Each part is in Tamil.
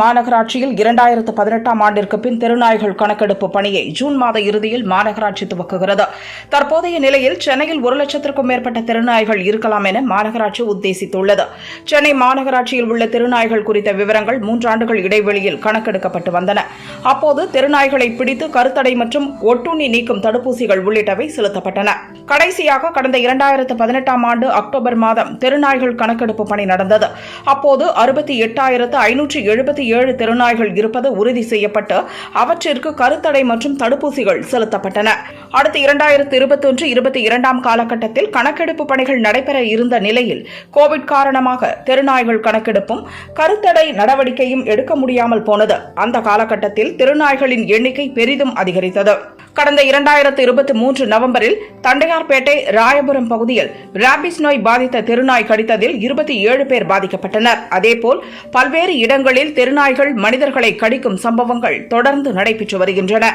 மாநகராட்சியில் இரண்டாயிரத்து பதினெட்டாம் ஆண்டிற்கு பின் தெருநாய்கள் கணக்கெடுப்பு பணியை ஜூன் மாத இறுதியில் மாநகராட்சி துவக்குகிறது. தற்போதைய நிலையில் சென்னையில் ஒரு லட்சத்திற்கும் மேற்பட்ட தெருநாய்கள் இருக்கலாம் என மாநகராட்சி உத்தேசித்துள்ளது. சென்னை மாநகராட்சியில் உள்ள தெருநாய்கள் குறித்த விவரங்கள் மூன்றாண்டுகள் இடைவெளியில் கணக்கெடுக்கப்பட்டு வந்தன. அப்போது தெருநாய்களை பிடித்து கருத்தடை மற்றும் ஒட்டுண்ணி நீக்கும் தடுப்பூசிகள் உள்ளிட்டவை செலுத்தப்பட்டன. கடைசியாக கடந்த இரண்டாயிரத்து பதினெட்டாம் ஆண்டு அக்டோபர் மாதம் தெருநாய்கள் கணக்கெடுப்பு பணி நடந்தது. அப்போது அறுபத்தி எட்டாயிரத்து ஐநூற்று எழுபத்தி ஏழு தெருநாய்கள் இருப்பது உறுதி செய்யப்பட்டு அவற்றிற்கு கருத்தடை மற்றும் தடுப்பூசிகள் செலுத்தப்பட்டன. அடுத்து இரண்டாயிரத்து இருபத்தொன்று இருபத்தி இரண்டாம் காலகட்டத்தில் கணக்கெடுப்பு பணிகள் நடைபெற இருந்த நிலையில் கோவிட் காரணமாக தெருநாய்கள் கணக்கெடுப்பும் கருத்தடை நடவடிக்கையும் எடுக்க முடியாமல் போனது. அந்த காலகட்டத்தில் தெருநாய்களின் எண்ணிக்கை பெரிதும் அதிகரித்தது. கடந்த இரண்டாயிரத்து இருபத்தி மூன்று நவம்பரில் தண்டையார்பேட்டை ராயபுரம் பகுதியில் ராபிஸ் நோய் பாதித்த தெருநாய் கடித்ததில் இருபத்தி ஏழு பேர் பாதிக்கப்பட்டனர். அதேபோல் பல்வேறு இடங்களில் தெருநாய்கள் மனிதர்களை கடிக்கும் சம்பவங்கள் தொடர்ந்து நடைபெற்று வருகின்றன.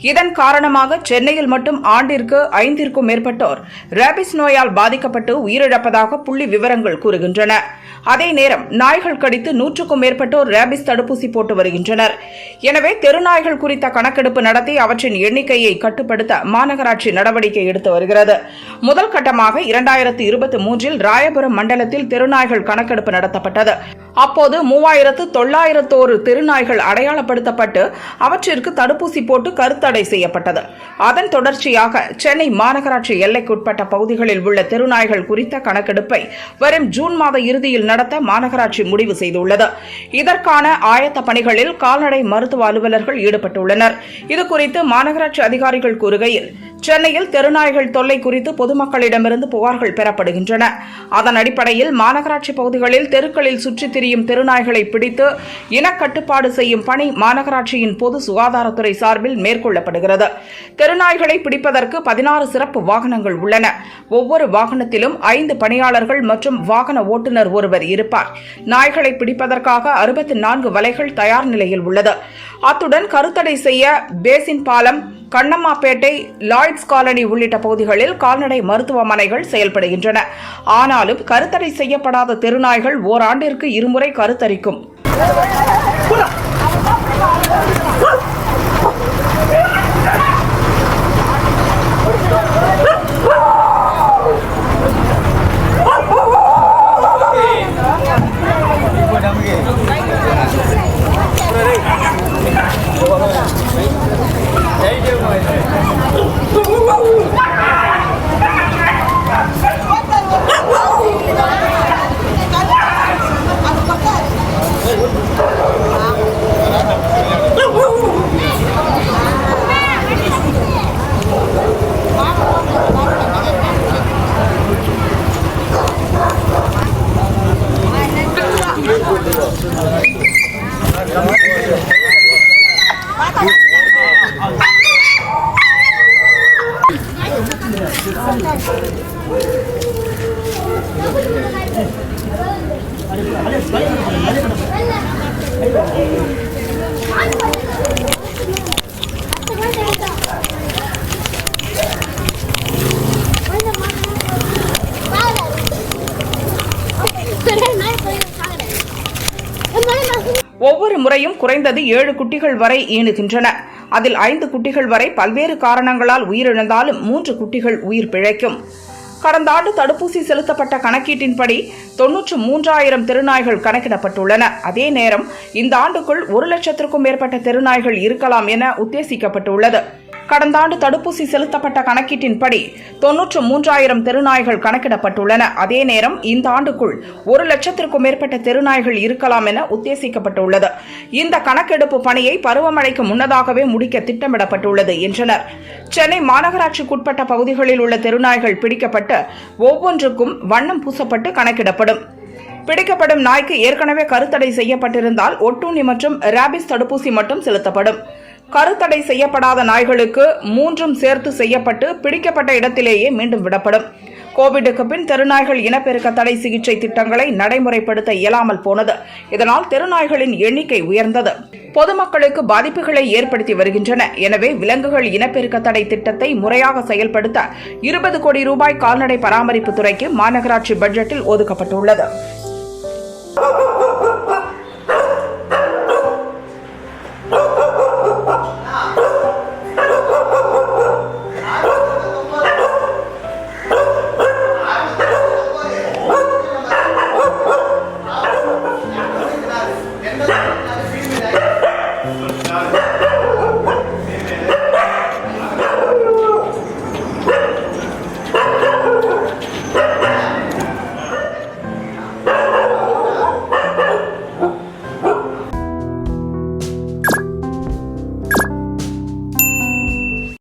இதன் காரணமாக சென்னையில் மட்டும் ஆண்டிற்கு ஐந்திற்கும் மேற்பட்டோர் ரேபிஸ் நோயால் பாதிக்கப்பட்டு உயிரிழப்பதாக புள்ளி விவரங்கள் கூறுகின்றன. அதே நேரம் நாய்கள் கடித்து நூற்றுக்கும் மேற்பட்டோர் ரேபிஸ் தடுப்பூசி போட்டு வருகின்றனர். எனவே தெருநாய்கள் குறித்த கணக்கெடுப்பு நடத்தி அவற்றின் எண்ணிக்கையை கட்டுப்படுத்த மாநகராட்சி நடவடிக்கை எடுத்து வருகிறது. முதல் கட்டமாக இரண்டாயிரத்து இருபத்தி மூன்றில் ராயபுரம் மண்டலத்தில் தெருநாய்கள் கணக்கெடுப்பு நடத்தப்பட்டது. அப்போது மூவாயிரத்து தொள்ளாயிரத்தோரு தெருநாய்கள் அடையாளப்படுத்தப்பட்டு அவற்றிற்கு தடுப்பூசி போட்டு கருத்த தடை செய்யப்பட்டது. அதன் தொடர்ச்சியாக சென்னை மாநகராட்சி எல்லைக்குட்பட்ட பகுதிகளில் உள்ள தெருநாய்கள் குறித்த கணக்கெடுப்பை வரும் ஜூன் மாத இறுதியில் நடத்த மாநகராட்சி முடிவு செய்துள்ளது. இதற்கான ஆயத்த பணிகளில் கால்நடை மருத்துவ அலுவலர்கள் ஈடுபட்டுள்ளனர். இதுகுறித்து மாநகராட்சி அதிகாரிகள் கூறுகையில் சென்னையில் தெருநாய்கள் தொல்லை குறித்து பொதுமக்களிடமிருந்து புகார்கள் பெறப்படுகின்றன. அதன் அடிப்படையில் மாநகராட்சி பகுதிகளில் தெருக்களில் சுற்றித் திரியும் தெருநாய்களை பிடித்து இனக்கட்டுப்பாடு செய்யும் பணி மாநகராட்சியின் பொது சுகாதாரத்துறை சார்பில் மேற்கொள்ளப்படுகிறது. தெருநாய்களை பிடிப்பதற்கு பதினாறு சிறப்பு வாகனங்கள் உள்ளன. ஒவ்வொரு வாகனத்திலும் ஐந்து பணியாளர்கள் மற்றும் வாகன ஓட்டுநர் ஒருவர் இருப்பார். நாய்களை பிடிப்பதற்காக அறுபத்தி நான்கு வலைகள் தயார் நிலையில் உள்ளது. அத்துடன் கருத்தடை செய்ய பேசின் பாலம் கண்ணம்மாப்பேட்டை லாய்ட்ஸ் காலனி உள்ளிட்ட பகுதிகளில் கால்நடை மருத்துவமனைகள் செயல்படுகின்றன. ஆனாலும் கருத்தடை செய்யப்படாத தெருநாய்கள் ஓராண்டிற்கு இருமுறை கருத்தரிக்கும். ஒவ்வொரு முறையும் குறைந்தது ஏழு குட்டிகள் வரை ஈணுகின்றன அதில் ஐந்து குட்டிகள் வரை பல்வேறு காரணங்களால் உயிரிழந்தாலும் மூன்று குட்டிகள் உயிர் பிழைக்கும். கடந்த ஆண்டு தடுப்பூசி செலுத்தப்பட்ட கணக்கீட்டின்படி தொன்னூற்று மூன்றாயிரம் தெருநாய்கள் கணக்கிடப்பட்டுள்ளன. அதே நேரம் இந்த ஆண்டுக்குள் ஒரு லட்சத்திற்கும் மேற்பட்ட தெருநாய்கள் இருக்கலாம் என உத்தேசிக்கப்பட்டுள்ளது. கடந்த ஆண்டு தடுப்பூசி செலுத்தப்பட்ட கணக்கீட்டின்படி தொன்னூற்று மூன்றாயிரம் தெருநாய்கள் கணக்கிடப்பட்டுள்ளன. அதே நேரம் இந்த ஆண்டுக்குள் ஒரு லட்சத்திற்கும் மேற்பட்ட தெருநாய்கள் இருக்கலாம் என உத்தேசிக்கப்பட்டுள்ளது. இந்த கணக்கெடுப்பு பணியை பருவமழைக்கு முன்னதாகவே முடிக்க திட்டமிடப்பட்டுள்ளது என்றனர். சென்னை மாநகராட்சிக்குட்பட்ட பகுதிகளில் உள்ள தெருநாய்கள் பிடிக்கப்பட்டு ஒவ்வொன்றுக்கும் வண்ணம் பூசப்பட்டு கணக்கிடப்படும். பிடிக்கப்படும் நாய்க்கு ஏற்கனவே கருத்தடை செய்யப்பட்டிருந்தால் ஒட்டுண்ணி மற்றும் ரேபிஸ் தடுப்பூசி மட்டும் செலுத்தப்படும். கருத்தடை செய்யப்படாத நாய்களுக்கு மூன்றும் சேர்த்து செய்யப்பட்டு பிடிக்கப்பட்ட இடத்திலேயே மீண்டும் விடப்படும். கோவிடுக்கு பின் தெருநாய்கள் இனப்பெருக்க தடை சிகிச்சை திட்டங்களை நடைமுறைப்படுத்த இயலாமல் போனது. இதனால் தெருநாய்களின் எண்ணிக்கை உயர்ந்தது. பொதுமக்களுக்கு பாதிப்புகளை ஏற்படுத்தி வருகின்றன. எனவே விலங்குகள் இனப்பெருக்க தடை திட்டத்தை முறையாக செயல்படுத்த இருபது கோடி ரூபாய் கால்நடை பராமரிப்பு துறைக்கு மாநகராட்சி பட்ஜெட்டில் ஒதுக்கப்பட்டுள்ளது.